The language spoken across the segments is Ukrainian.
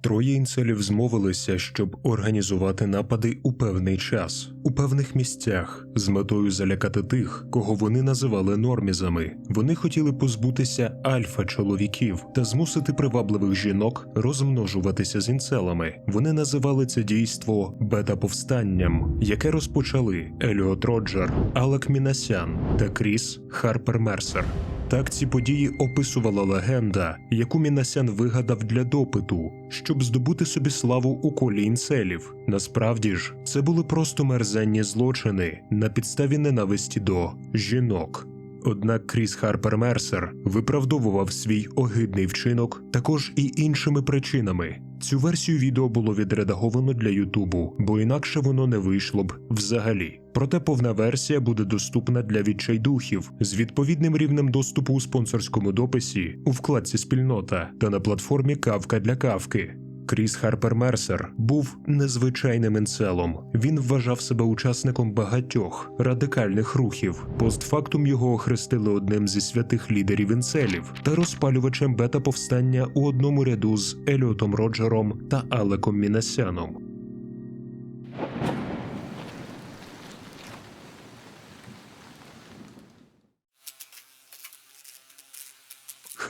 Троє інцелів змовилися, щоб організувати напади у певний час, у певних місцях, з метою залякати тих, кого вони називали нормізами. Вони хотіли позбутися альфа-чоловіків та змусити привабливих жінок розмножуватися з інцелами. Вони називали це дійство бета-повстанням, яке розпочали Еліот Роджер, Алек Мінасян та Кріс Харпер Мерсер. Так ці події описувала легенда, яку Мінасян вигадав для допиту, щоб здобути собі славу у колі інцелів. Насправді ж, це були просто мерзенні злочини на підставі ненависті до жінок. Однак Кріс Харпер Мерсер виправдовував свій огидний вчинок також і іншими причинами. Цю версію відео було відредаговано для Ютубу, бо інакше воно не вийшло б взагалі. Проте повна версія буде доступна для відчайдухів з відповідним рівнем доступу у спонсорському дописі у вкладці Спільнота та на платформі Кавка для кавки. Кріс Харпер Мерсер був незвичайним інцелом. Він вважав себе учасником багатьох радикальних рухів. Постфактум його охрестили одним зі святих лідерів інцелів та розпалювачем бета-повстання у одному ряду з Еліотом Роджером та Алеком Мінасяном.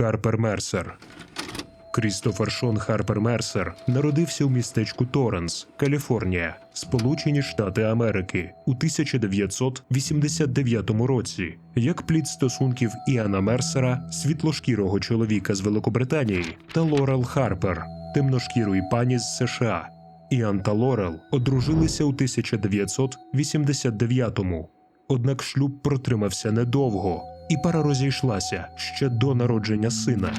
Харпер Мерсер Крістофер Шон Харпер Мерсер народився у містечку Торренс, Каліфорнія, Сполучені Штати Америки у 1989 році, як плід стосунків Іана Мерсера, світлошкірого чоловіка з Великобританії, та Лорел Харпер, темношкірої пані з США. Іан та Лорел одружилися у 1989-му. Однак шлюб протримався недовго, і пара розійшлася ще до народження сина.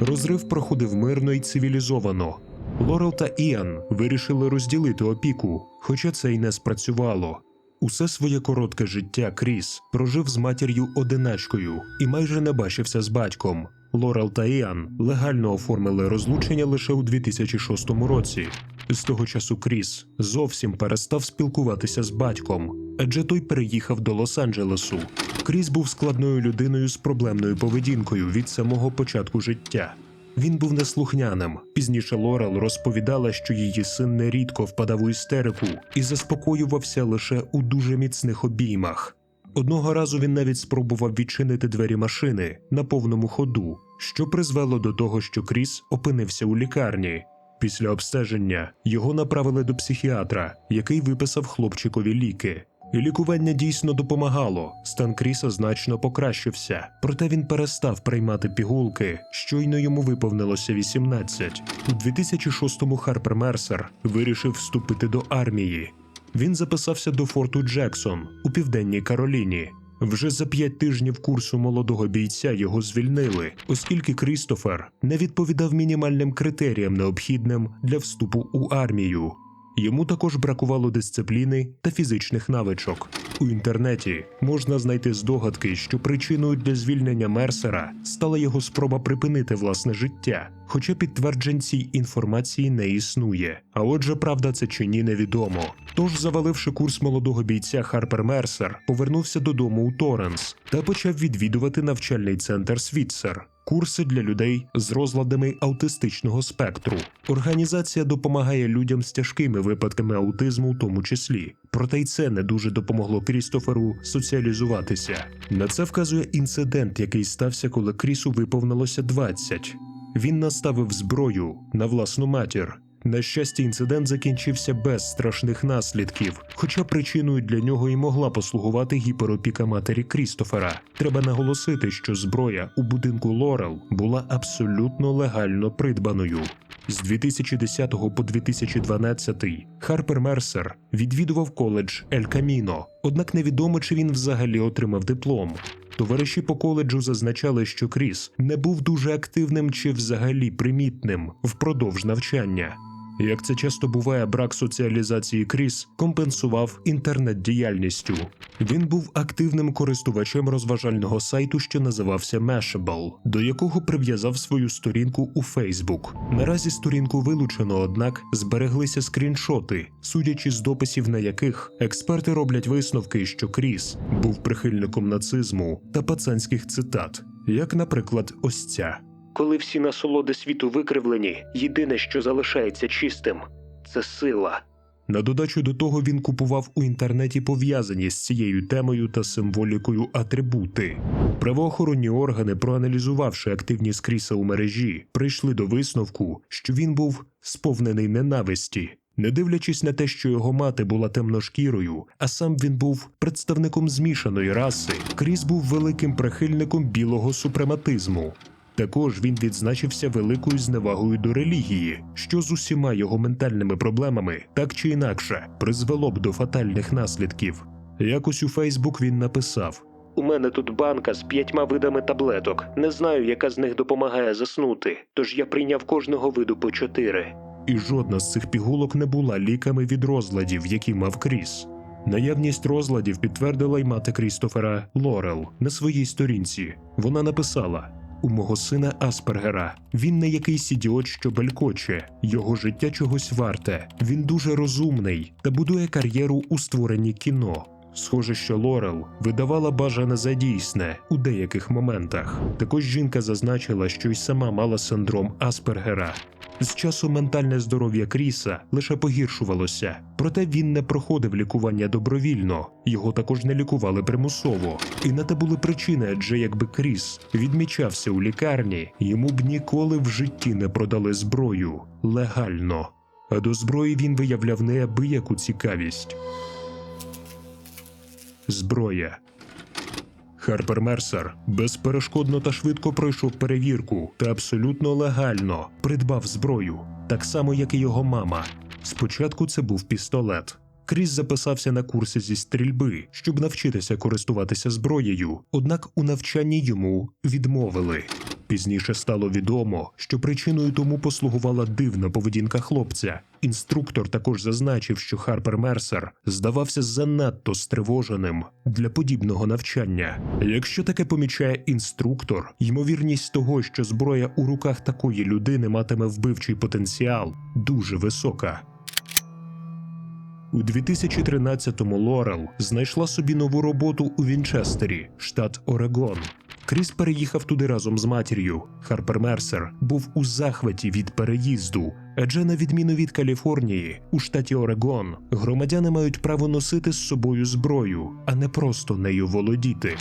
Розрив проходив мирно і цивілізовано. Лорел та Іан вирішили розділити опіку, хоча це й не спрацювало. Усе своє коротке життя Кріс прожив з матір'ю одиначкою і майже не бачився з батьком. Лорел та Іан легально оформили розлучення лише у 2006 році. З того часу Кріс зовсім перестав спілкуватися з батьком, адже той переїхав до Лос-Анджелесу. Кріс був складною людиною з проблемною поведінкою від самого початку життя. Він був неслухняним. Пізніше Лорел розповідала, що її син нерідко впадав у істерику і заспокоювався лише у дуже міцних обіймах. Одного разу він навіть спробував відчинити двері машини на повному ходу, що призвело до того, що Кріс опинився у лікарні. Після обстеження його направили до психіатра, який виписав хлопчикові ліки. І лікування дійсно допомагало. Стан Кріса значно покращився, проте він перестав приймати пігулки. Щойно йому виповнилося 18. У 2006-му Харпер Мерсер вирішив вступити до армії. Він записався до форту Джексон у південній Кароліні. Вже за п'ять тижнів курсу молодого бійця його звільнили, оскільки Крістофер не відповідав мінімальним критеріям, необхідним для вступу у армію. Йому також бракувало дисципліни та фізичних навичок. У інтернеті можна знайти здогадки, що причиною для звільнення Мерсера стала його спроба припинити власне життя, хоча підтверджень цій інформації не існує. А отже, правда це чи ні, невідомо. Тож, заваливши курс молодого бійця Харпер Мерсер, повернувся додому у Торренс та почав відвідувати навчальний центр Світсер. Курси для людей з розладами аутистичного спектру. Організація допомагає людям з тяжкими випадками аутизму, у тому числі. Проте й це не дуже допомогло Крістоферу соціалізуватися. На це вказує інцидент, який стався, коли Крісу виповнилося 20. Він наставив зброю на власну матір. На щастя, інцидент закінчився без страшних наслідків, хоча причиною для нього і могла послугувати гіперопіка матері Крістофера. Треба наголосити, що зброя у будинку Лорел була абсолютно легально придбаною. З 2010 по 2012 Харпер Мерсер відвідував коледж Ель Каміно, однак невідомо, чи він взагалі отримав диплом. Товариші по коледжу зазначали, що Кріс не був дуже активним чи взагалі примітним впродовж навчання. Як це часто буває, брак соціалізації Кріс компенсував інтернет-діяльністю. Він був активним користувачем розважального сайту, що називався Mashable, до якого прив'язав свою сторінку у Facebook. Наразі сторінку вилучено, однак збереглися скріншоти, судячи з дописів, на яких експерти роблять висновки, що Кріс був прихильником нацизму та пацанських цитат, як, наприклад, ось ця. Коли всі насолоди світу викривлені, єдине, що залишається чистим, це сила. На додачу до того він купував у інтернеті пов'язані з цією темою та символікою атрибути. Правоохоронні органи, проаналізувавши активність Кріса у мережі, прийшли до висновку, що він був сповнений ненависті. Не дивлячись на те, що його мати була темношкірою, а сам він був представником змішаної раси, Кріс був великим прихильником білого супрематизму. Також він відзначився великою зневагою до релігії, що з усіма його ментальними проблемами так чи інакше призвело б до фатальних наслідків. Якось у Фейсбук він написав: У мене тут банка з п'ятьма видами таблеток. Не знаю, яка з них допомагає заснути, тож я прийняв кожного виду по чотири. І жодна з цих пігулок не була ліками від розладів, які мав Кріс. Наявність розладів підтвердила й мати Крістофера Лорел на своїй сторінці. Вона написала: у мого сина Аспергера. Він не якийсь ідіот, що белькоче. Його життя чогось варте. Він дуже розумний та будує кар'єру у створенні кіно. Схоже, що Лорел видавала бажане за дійсне у деяких моментах. Також жінка зазначила, що й сама мала синдром Аспергера. З часу ментальне здоров'я Кріса лише погіршувалося, проте він не проходив лікування добровільно, його також не лікували примусово. І на те були причини, адже якби Кріс відмічався у лікарні, йому б ніколи в житті не продали зброю легально. А до зброї він виявляв неабияку цікавість. Зброя. Харпер Мерсер безперешкодно та швидко пройшов перевірку та абсолютно легально придбав зброю, так само як і його мама. Спочатку це був пістолет. Кріс записався на курси зі стрільби, щоб навчитися користуватися зброєю, однак у навчанні йому відмовили. Пізніше стало відомо, що причиною тому послугувала дивна поведінка хлопця. Інструктор також зазначив, що Харпер Мерсер здавався занадто стривоженим для подібного навчання. Якщо таке помічає інструктор, ймовірність того, що зброя у руках такої людини матиме вбивчий потенціал, дуже висока. У 2013-му Лорел знайшла собі нову роботу у Вінчестері, штат Орегон. Кріс переїхав туди разом з матір'ю. Харпер Мерсер був у захваті від переїзду, адже на відміну від Каліфорнії, у штаті Орегон громадяни мають право носити з собою зброю, а не просто нею володіти.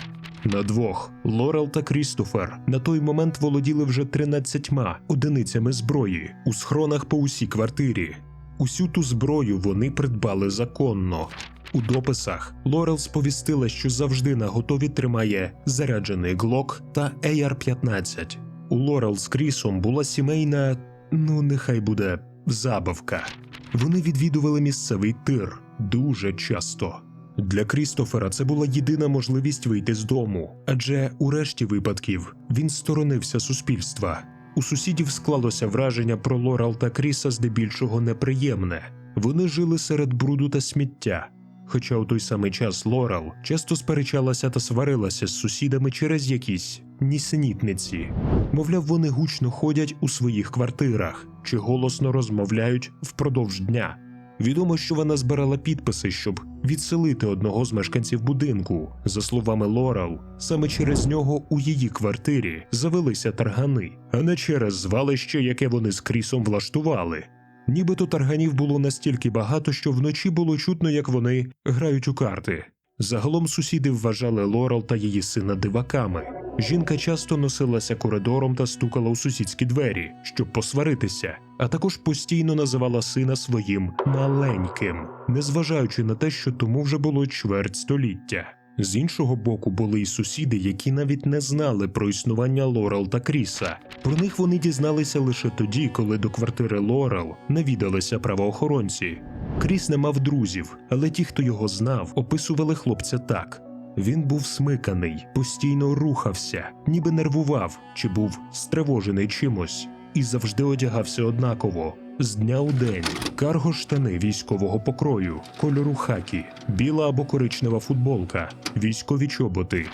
На двох Лорел та Крістофер на той момент володіли вже 13 одиницями зброї у схронах по усій квартирі. Усю ту зброю вони придбали законно. У дописах Лорел сповістила, що завжди на готові тримає заряджений глок та AR-15. У Лорел з Крісом була сімейна, ну нехай буде забавка. Вони відвідували місцевий тир дуже часто. Для Крістофера це була єдина можливість вийти з дому, адже у решті випадків він сторонився суспільства. У сусідів склалося враження про Лорел та Кріса здебільшого неприємне. Вони жили серед бруду та сміття. Хоча у той самий час Лорел часто сперечалася та сварилася з сусідами через якісь нісенітниці. Мовляв, вони гучно ходять у своїх квартирах чи голосно розмовляють впродовж дня. Відомо, що вона збирала підписи, щоб відселити одного з мешканців будинку. За словами Лорел, саме через нього у її квартирі завелися таргани, а не через звалище, яке вони з Крісом влаштували. Нібито тарганів було настільки багато, що вночі було чутно, як вони грають у карти. Загалом сусіди вважали Лорел та її сина диваками. Жінка часто носилася коридором та стукала у сусідські двері, щоб посваритися, а також постійно називала сина своїм маленьким, незважаючи на те, що тому вже було чверть століття. З іншого боку, були й сусіди, які навіть не знали про існування Лорел та Кріса. Про них вони дізналися лише тоді, коли до квартири Лорел навідалися правоохоронці. Кріс не мав друзів, але ті, хто його знав, описували хлопця так. Він був смиканий, постійно рухався, ніби нервував чи був стривожений чимось, і завжди одягався однаково. З дня у день карго штани військового покрою, кольору хакі, біла або коричнева футболка, військові чоботи.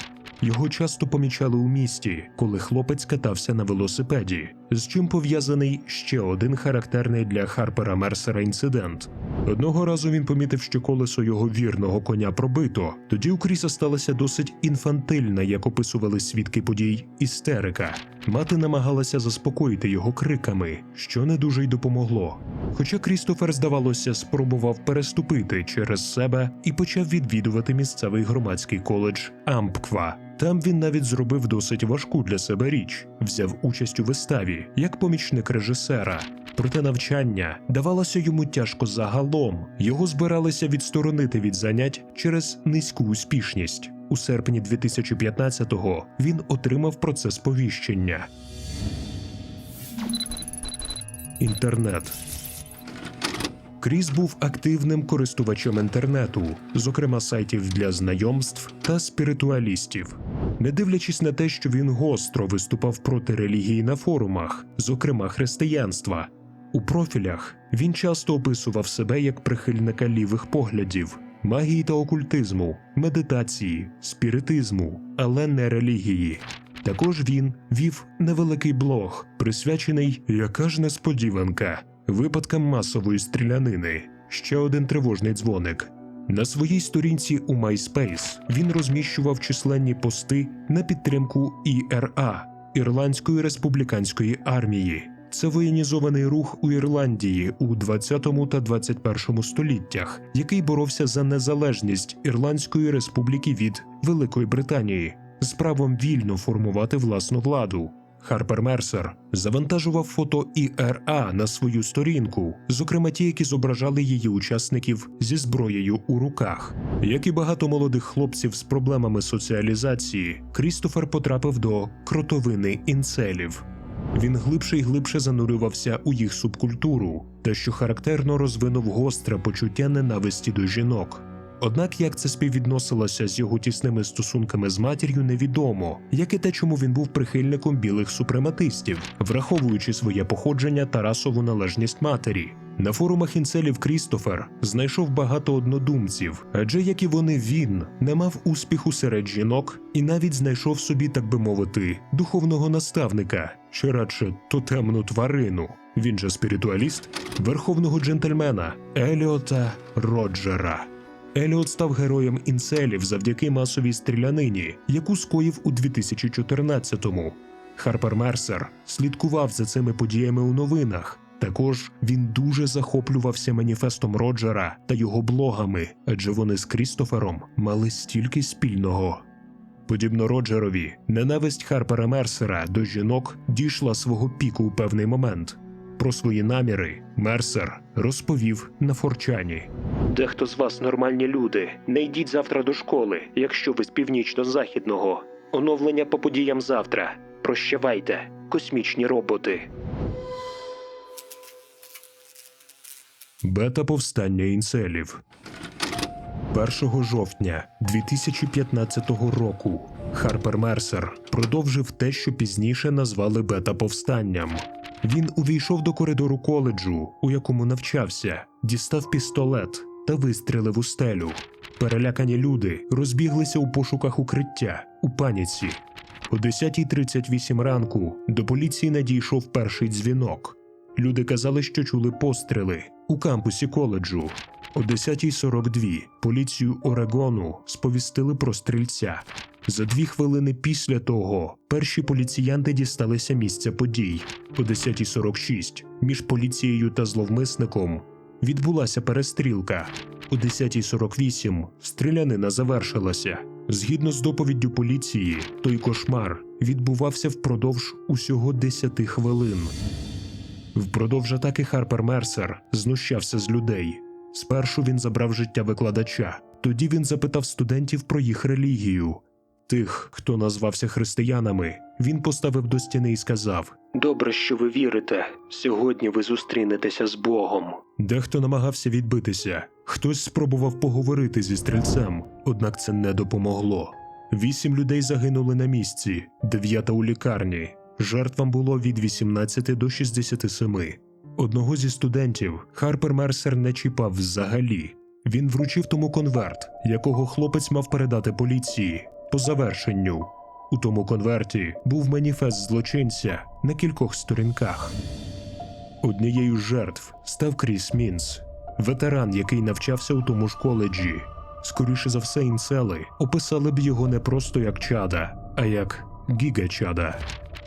Його часто помічали у місті, коли хлопець катався на велосипеді, з чим пов'язаний ще один характерний для Харпера Мерсера інцидент. Одного разу він помітив, що колесо його вірного коня пробито. Тоді у Кріса сталася досить інфантильна, як описували свідки подій, істерика. Мати намагалася заспокоїти його криками, що не дуже й допомогло. Хоча Крістофер, здавалося, спробував переступити через себе і почав відвідувати місцевий громадський коледж Ампква. Там він навіть зробив досить важку для себе річ, взяв участь у виставі як помічник режисера. Проте навчання давалося йому тяжко загалом. Його збиралися відсторонити від занять через низьку успішність. У серпні 2015-го він отримав про це сповіщення. Інтернет. Кріс був активним користувачем інтернету, зокрема сайтів для знайомств та спіритуалістів. Не дивлячись на те, що він гостро виступав проти релігії на форумах, зокрема християнства. У профілях він часто описував себе як прихильника лівих поглядів, магії та окультизму, медитації, спіритизму, але не релігії. Також він вів невеликий блог, присвячений яка ж несподіванка випадкам масової стрілянини. Ще один тривожний дзвоник. На своїй сторінці у MySpace він розміщував численні пости на підтримку ІРА Ірландської республіканської армії. Це воєнізований рух у Ірландії у 20 та 21 століттях, який боровся за незалежність Ірландської республіки від Великої Британії з правом вільно формувати власну владу. Харпер Мерсер завантажував фото ІРА на свою сторінку, зокрема ті, які зображали її учасників зі зброєю у руках. Як і багато молодих хлопців з проблемами соціалізації, Крістофер потрапив до кротовини інцелів. Він глибше й глибше занурювався у їх субкультуру, та що характерно розвинув гостре почуття ненависті до жінок. Однак як це співвідносилося з його тісними стосунками з матір'ю, невідомо, як і те, чому він був прихильником білих супрематистів, враховуючи своє походження та расову належність матері. На форумах інцелів Крістофер знайшов багато однодумців, адже як і вони, він не мав успіху серед жінок і навіть знайшов собі, так би мовити, духовного наставника, чи радше тотемну тварину. Він же спіритуаліст, верховного джентльмена Еліота Роджера. Еліот став героєм інцелів завдяки масовій стрілянині, яку скоїв у 2014-му. Харпер Мерсер слідкував за цими подіями у новинах. Також він дуже захоплювався маніфестом Роджера та його блогами, адже вони з Крістофером мали стільки спільного. Подібно Роджерові, ненависть Харпера Мерсера до жінок дійшла свого піку у певний момент. Про свої наміри Мерсер розповів на Форчані. Дехто з вас нормальні люди. Не йдіть завтра до школи, якщо ви з північно-західного. Оновлення по подіям завтра. Прощавайте, космічні роботи. Бета повстання інцелів 1 жовтня 2015 року Харпер Мерсер продовжив те, що пізніше назвали бета повстанням. Він увійшов до коридору коледжу, у якому навчався, дістав пістолет та вистрілив у стелю. Перелякані люди розбіглися у пошуках укриття у паніці. О 10.38 ранку до поліції надійшов перший дзвінок. Люди казали, що чули постріли у кампусі коледжу. О 10.42 поліцію Орегону сповістили про стрільця. За дві хвилини після того перші поліціянти дісталися місця подій. О 10.46 між поліцією та зловмисником відбулася перестрілка. О 10.48 стрілянина завершилася. Згідно з доповіддю поліції, той кошмар відбувався впродовж усього 10 хвилин. Впродовж атаки Харпер Мерсер знущався з людей. Спершу він забрав життя викладача, тоді він запитав студентів про їх релігію. Тих, хто назвався християнами, він поставив до стіни і сказав: Добре, що ви вірите. Сьогодні ви зустрінетеся з Богом. Дехто намагався відбитися, хтось спробував поговорити зі стрільцем, однак це не допомогло. Вісім людей загинули на місці, дев'ята у лікарні. Жертвам було від 18 до 67. Одного зі студентів Харпер Мерсер не чіпав взагалі. Він вручив тому конверт, якого хлопець мав передати поліції по завершенню. У тому конверті був маніфест злочинця на кількох сторінках. Однією з жертв став Кріс Мінс, ветеран, який навчався у тому ж коледжі. Скоріше за все, інсели описали б його не просто як чада, а як гігачада.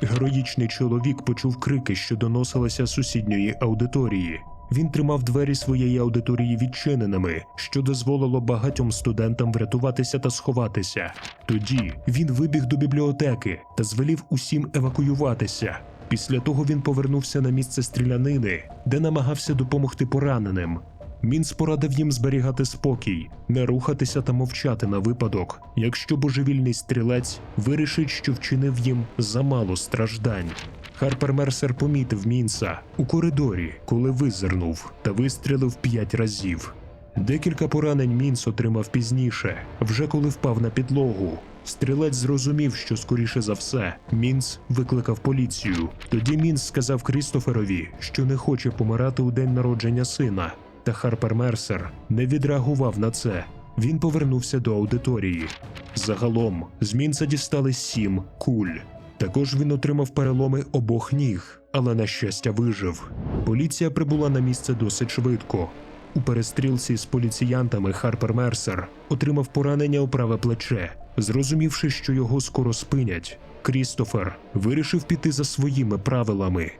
Героїчний чоловік почув крики, що доносилися з сусідньої аудиторії. Він тримав двері своєї аудиторії відчиненими, що дозволило багатьом студентам врятуватися та сховатися. Тоді він вибіг до бібліотеки та звелів усім евакуюватися. Після того він повернувся на місце стрілянини, де намагався допомогти пораненим. Мінц порадив їм зберігати спокій, не рухатися та мовчати на випадок, якщо божевільний стрілець вирішить, що вчинив їм замало страждань. Харпер Мерсер помітив Мінца у коридорі, коли визирнув та вистрілив п'ять разів. Декілька поранень Мінц отримав пізніше, вже коли впав на підлогу. Стрілець зрозумів, що скоріше за все Мінц викликав поліцію. Тоді Мінц сказав Крістоферові, що не хоче помирати у день народження сина. Та Харпер Мерсер не відреагував на це. Він повернувся до аудиторії. Загалом з Мінца дістали сім куль. Також він отримав переломи обох ніг, але на щастя вижив. Поліція прибула на місце досить швидко. У перестрілці з поліціянтами Харпер Мерсер отримав поранення у праве плече. Зрозумівши, що його скоро спинять, Крістофер вирішив піти за своїми правилами.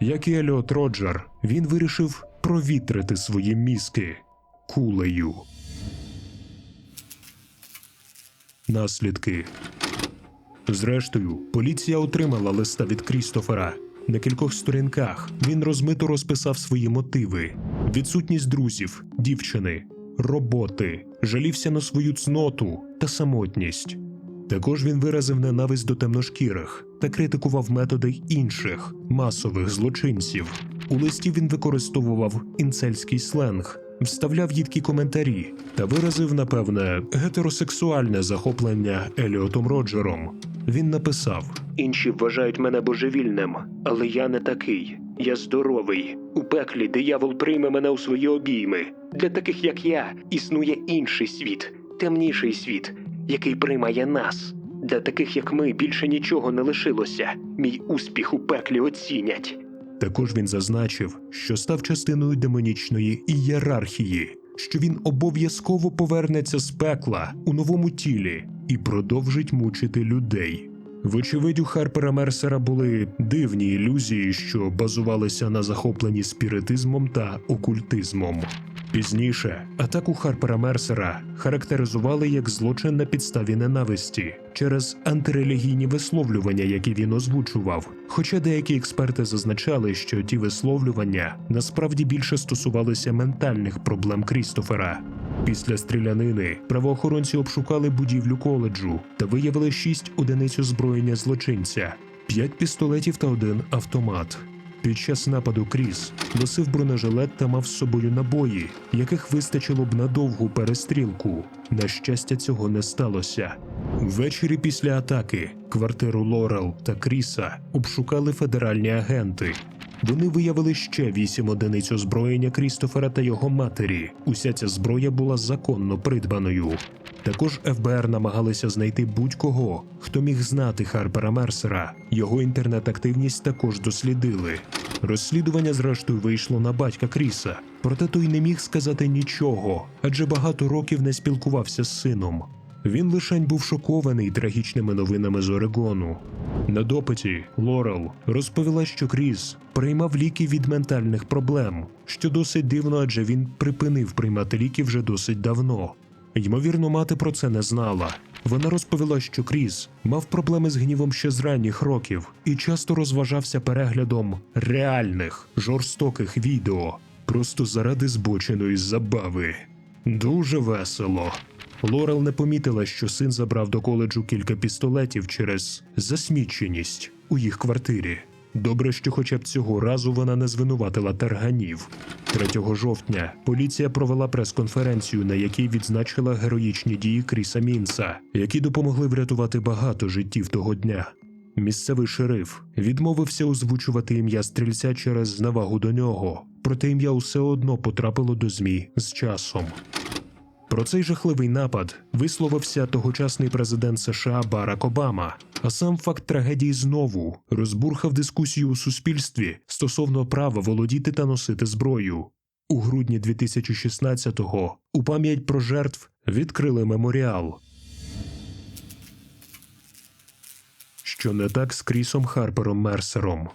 Як і Еліот Роджер, він вирішив провітрити свої мізки кулею. Наслідки Зрештою, поліція отримала листа від Крістофера. На кількох сторінках він розмито розписав свої мотиви: відсутність друзів, дівчини, роботи, жалівся на свою цноту та самотність. Також він виразив ненависть до темношкірих та критикував методи інших масових злочинців. У листі він використовував інцельський сленг, вставляв їдкі коментарі та виразив, напевне, гетеросексуальне захоплення Еліотом Роджером. Він написав: Інші вважають мене божевільним, але я не такий. Я здоровий. У пеклі диявол прийме мене у свої обійми. Для таких, як я, існує інший світ, темніший світ, який приймає нас. Для таких, як ми, більше нічого не лишилося. Мій успіх у пеклі оцінять. Також він зазначив, що став частиною демонічної ієрархії, що він обов'язково повернеться з пекла у новому тілі і продовжить мучити людей. Вочевидь, у Харпера Мерсера були дивні ілюзії, що базувалися на захопленні спіритизмом та окультизмом. Пізніше атаку Харпера Мерсера характеризували як злочин на підставі ненависті через антирелігійні висловлювання, які він озвучував. Хоча деякі експерти зазначали, що ті висловлювання насправді більше стосувалися ментальних проблем Крістофера. Після стрілянини правоохоронці обшукали будівлю коледжу та виявили шість одиниць озброєння злочинця, п'ять пістолетів та один автомат. Під час нападу Кріс носив бронежилет та мав з собою набої, яких вистачило б на довгу перестрілку. На щастя, цього не сталося. Ввечері після атаки квартиру Лорел та Кріса обшукали федеральні агенти. Вони виявили ще вісім одиниць озброєння Крістофера та його матері. Уся ця зброя була законно придбаною. Також ФБР намагалися знайти будь-кого, хто міг знати Харпера Мерсера. Його інтернет-активність також дослідили. Розслідування, зрештою, вийшло на батька Кріса, проте той не міг сказати нічого, адже багато років не спілкувався з сином. Він лишень був шокований трагічними новинами з Орегону. На допиті Лорел розповіла, що Кріс приймав ліки від ментальних проблем, що досить дивно, адже він припинив приймати ліки вже досить давно. Ймовірно, мати про це не знала. Вона розповіла, що Кріс мав проблеми з гнівом ще з ранніх років і часто розважався переглядом реальних жорстоких відео, просто заради збоченої забави. Дуже весело. Лорел не помітила, що син забрав до коледжу кілька пістолетів через засміченість у їх квартирі. Добре, що хоча б цього разу вона не звинуватила тарганів. 3 жовтня поліція провела прес-конференцію, на якій відзначила героїчні дії Кріса Мінса, які допомогли врятувати багато життів того дня. Місцевий шериф відмовився озвучувати ім'я стрільця через зневагу до нього, проте ім'я усе одно потрапило до ЗМІ з часом. Про цей жахливий напад висловився тогочасний президент США Барак Обама. А сам факт трагедії знову розбурхав дискусію у суспільстві стосовно права володіти та носити зброю. У грудні 2016-го у пам'ять про жертв відкрили меморіал. що не так з Крісом Харпером Мерсером.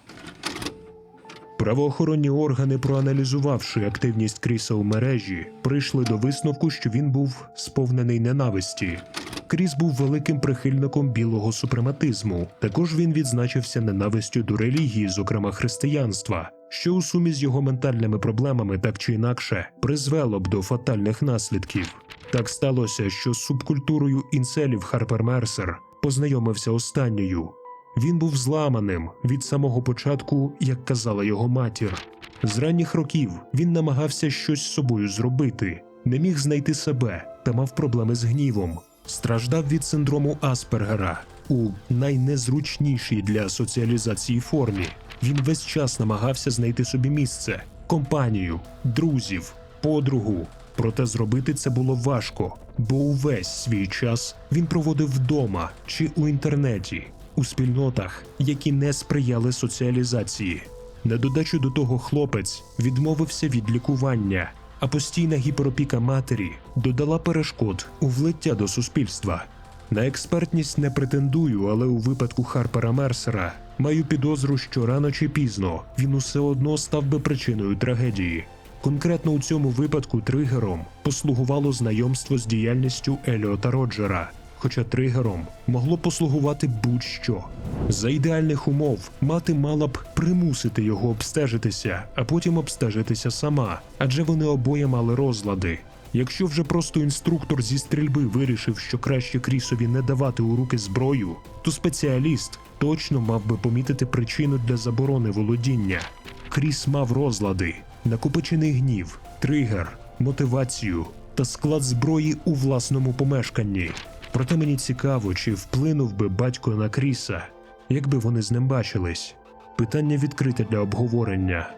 Правоохоронні органи, проаналізувавши активність Кріса у мережі, прийшли до висновку, що він був сповнений ненависті. Кріс був великим прихильником білого супрематизму. Також він відзначився ненавистю до релігії, зокрема християнства, що у сумі з його ментальними проблемами так чи інакше призвело б до фатальних наслідків. Так сталося, що з субкультурою інцелів Харпер Мерсер познайомився останньою. Він був зламаним від самого початку, як казала його матір. З ранніх років він намагався щось з собою зробити, не міг знайти себе та мав проблеми з гнівом. Страждав від синдрому Аспергера у найнезручнішій для соціалізації формі. Він весь час намагався знайти собі місце, компанію, друзів, подругу. Проте зробити це було важко, бо увесь свій час він проводив вдома чи у інтернеті, у спільнотах, які не сприяли соціалізації. На додачу до того, хлопець відмовився від лікування, а постійна гіперопіка матері додала перешкод у влиття до суспільства. На експертність не претендую, але у випадку Харпера Мерсера маю підозру, що рано чи пізно він усе одно став би причиною трагедії. Конкретно у цьому випадку тригером послугувало знайомство з діяльністю Еліота Роджера, хоча тригером могло послугувати будь-що. За ідеальних умов мати мала б примусити його обстежитися, а потім обстежитися сама, адже вони обоє мали розлади. Якщо вже просто інструктор зі стрільби вирішив, що краще Крісові не давати у руки зброю, то спеціаліст точно мав би помітити причину для заборони володіння. Кріс мав розлади, накопичений гнів, тригер, мотивацію та склад зброї у власному помешканні. Проте мені цікаво, чи вплинув би батько на Кріса, якби вони з ним бачились. Питання відкрите для обговорення.